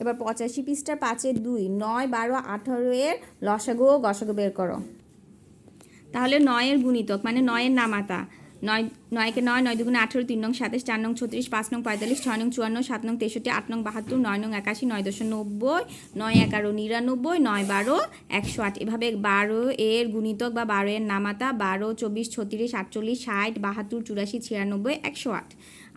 এবার পঁচাশি পৃষ্ঠা পাঁচের দুই, নয়, বারো, আঠারো এর লসাগু ও গসাগু বের করো। তাহলে নয়ের গুণিতক মানে নয়ের নামাতা। নয়, নয়কে নয় নয় দুগুণে আঠেরো, তিন নং সাতাশ, চার নং ছত্রিশ, পাঁচ নং পঁয়তাল্লিশ, ছয় নং চুয়ান্ন, সাত নং তেষট্টি, আট নং বাহাত্তর, নয় নং একাশি, নয় দশ নব্বই, নয় এগারো নিরানব্বই, নয় বারো একশো আট। এভাবে বারো এর গুণিতক বা বারো এর নামাতা, বারো, চব্বিশ, ছত্রিশ, আটচল্লিশ, ষাট, বাহাত্তর, চুরাশি, ছিয়ানব্বই, একশো আট।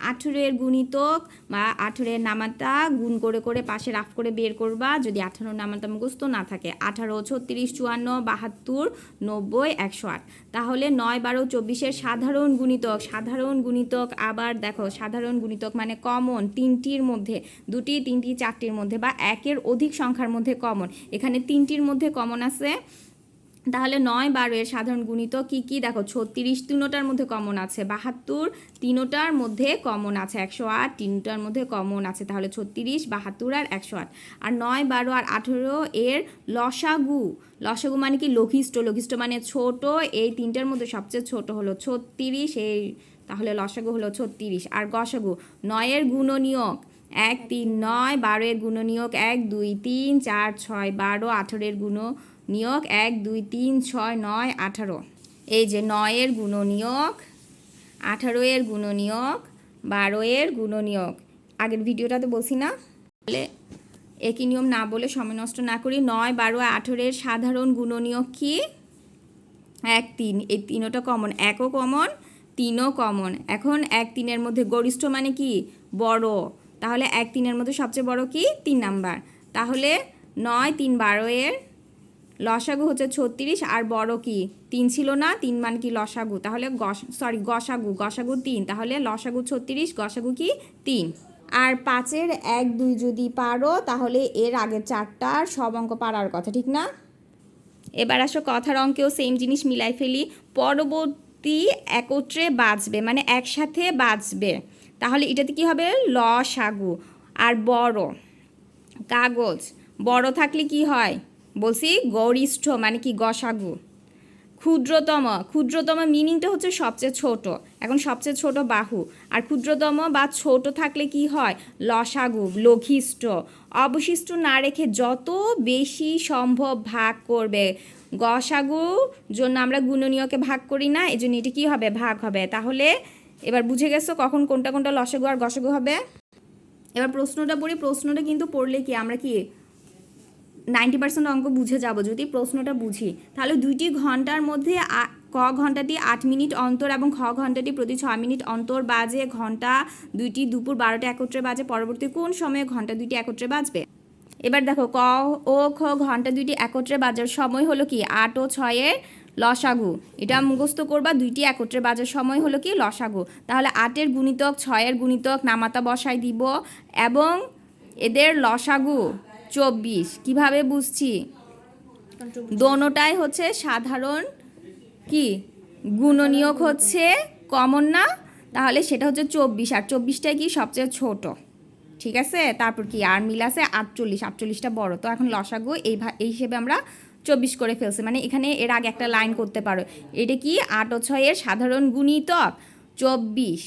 আঠেরো এর গুণিতক বা আঠেরো এর নামাতা গুণ করে করে পাশে রাফ করে বের করবা। যদি আঠারো নামাতা মুখস্থ না থাকে, আঠারো, ছত্রিশ, চুয়ান্ন, বাহাত্তর, নব্বই, একশো আট। তাহলে নয়, বারো, চব্বিশের সাধারণ গুণিতক সাধারণ গুণিতক আবার দেখো, সাধারণ গুণিতক মানে কমন, তিনটির মধ্যে, দুটি, তিনটি, চারটির মধ্যে বা একের অধিক সংখ্যার মধ্যে কমন। এখানে তিনটির মধ্যে কমন আছে তাহলে নয় বারো এর সাধারণ গুণিত কি কি? দেখো, ছত্রিশ তিনোটার মধ্যে কমন আছে, বাহাত্তর তিনোটার মধ্যে কমন আছে, একশো আট তিনটার মধ্যে কমন আছে, তাহলে ছত্রিশ, বাহাত্তর আর একশো আট। আর নয় বারো আর আঠেরো এর লসাগু লসাগু মানে কি? লঘিষ্ঠ লঘিষ্ঠ মানে ছোট, এই তিনটার মধ্যে সবচেয়ে ছোট হলো ছত্রিশ, এই তাহলে লসাগু হলো ছত্রিশ। আর গসাগু, নয়ের গুণনীয়ক, এক তিন নয়, বারো এর গুণনীয়ক, এক দুই তিন, চার ছয়, বারো আঠেরোর গুণ নিয়োগ এক, দুই, তিন, ছয়, নয়, আঠারো। এই যে নয়ের গুণনীয়ক আঠারো এর গুণনীয়ক বারো এর গুণনীয়ক। আগের ভিডিওটাতে বলছি না? তাহলে একই নিয়ম না বলে সময় নষ্ট না করি। নয়, বারো আঠেরোর সাধারণ গুণনীয়ক কি? এক, তিন। এই তিনোটা কমন একও কমন তিনও কমন এখন এক, তিনের মধ্যে গরিষ্ঠ মানে কি? বড়। তাহলে এক, তিনের মধ্যে সবচেয়ে বড় কি? তিন নাম্বার। তাহলে নয়, তিন বারো এর লসাগু হচ্ছে ছত্রিশ আর বড় কি? তিন ছিল না, তিন মান কি লসাগু? তাহলে গস সরি গসাগু গসাগু তিন। তাহলে লসাগু ছত্রিশ, গসাগু কি? তিন। আর পাঁচের এক, দুই যদি পারো, তাহলে এর আগের চারটার সব অঙ্ক পারার কথা, ঠিক না? এবার আসো কথার অঙ্কেও সেম জিনিস মিলাই ফেলি। পরবর্তী একত্রে বাজবে মানে একসাথে বাজবে তাহলে এটাতে কি হবে? লসাগু। আর বড়, কাগজ। বড় থাকলে কি হয়? বলছি গৌরিষ্ঠ মানে কি গসাগু। ক্ষুদ্রতম ক্ষুদ্রতম মিনিংটা হচ্ছে সবচেয়ে ছোট। এখন সবচেয়ে ছোট বাহু। আর ক্ষুদ্রতম বা ছোট থাকলে কি হয়? লসাগু, লঘিষ্ঠ। অবশিষ্ট না রেখে যত বেশি সম্ভব ভাগ করবে। গসাগুর জন্য আমরা গুণনীয়কে ভাগ করি না এই জন্য এটি কী হবে? ভাগ হবে। তাহলে এবার বুঝে গেছো কখন কোনটা কোনটা লসাগু আর গসাগু হবে? এবার প্রশ্নটা পড়ি। প্রশ্নটা কিন্তু পড়লে কি আমরা কি নাইনটি পার্সেন্ট অঙ্ক বুঝে যাব, যদি প্রশ্নটা বুঝি। তাহলে দুইটি ঘণ্টার মধ্যে ক ঘন্টাটি আট মিনিট অন্তর এবং খ ঘন্টাটি প্রতি ছয় মিনিট অন্তর বাজে ঘণ্টা দুইটি দুপুর বারোটা একত্রে বাজে, পরবর্তী কোন সময়ে ঘণ্টা দুইটি একত্রে বাজবে? এবার দেখো, ক ও খ ঘণ্টা দুইটি একত্রে বাজার সময় হলো কি? আট ও ছয়ের লসাগু। এটা মুখস্থ করবা, দুইটি একত্রে বাজার সময় হলো কি? লসাগু। তাহলে আটের গুণিতক, ছয়ের গুণিতক নামাতা বসাই দিব এবং এদের লসাগু চব্বিশ। কীভাবে বুঝছি? দোনোটাই হচ্ছে সাধারণ কি? গুণনীয়ক হচ্ছে কমন না? তাহলে সেটা হচ্ছে চব্বিশ। আর চব্বিশটাই কি সবচেয়ে ছোট? ঠিক আছে? তারপর কি? আর মিল আছে আটচল্লিশ। আটচল্লিশটা বড়। তো এখন লসাগু এই এই হিসেবে আমরা চব্বিশ করে ফেলছি। মানে এখানে এর আগে একটা লাইন করতে পারো। এটা কি? আট ও ছয়ের সাধারণ গুণিতক চব্বিশ।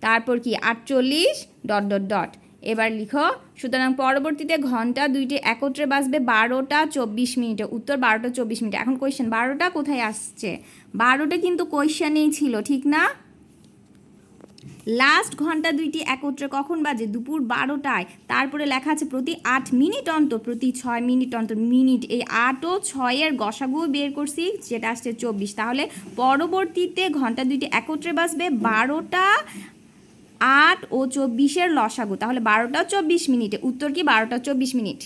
তারপর কি? আটচল্লিশ, ডট ডট ডট। এবার লিখো, সুতরাং পরবর্তীতে ঘণ্টা দুইটি একত্রে বাজবে বারোটা চব্বিশ মিনিটে। উত্তর বারোটা চব্বিশ মিনিটে। এখন কোয়েশ্চেন বারোটা কোথায় আসছে? বারোটা কিন্তু কোয়েশ্চেনেই ছিল, ঠিক না? লাস্ট ঘণ্টা দুইটি একত্রে কখন বাজে? দুপুর বারোটায়। তারপরে লেখা আছে, প্রতি আট মিনিট অন্তর, প্রতি ছয় মিনিট অন্তর, মিনিট। এই আট ও ছয়ের গসাগু বের করছি, যেটা আসছে চব্বিশ। তাহলে পরবর্তীতে ঘণ্টা দুইটি একত্রে বাজবে বারোটা আট ও চব্বিশের লসাগু। তাহলে বারোটা চব্বিশ মিনিটে। উত্তর কি বারোটা চব্বিশ মিনিট?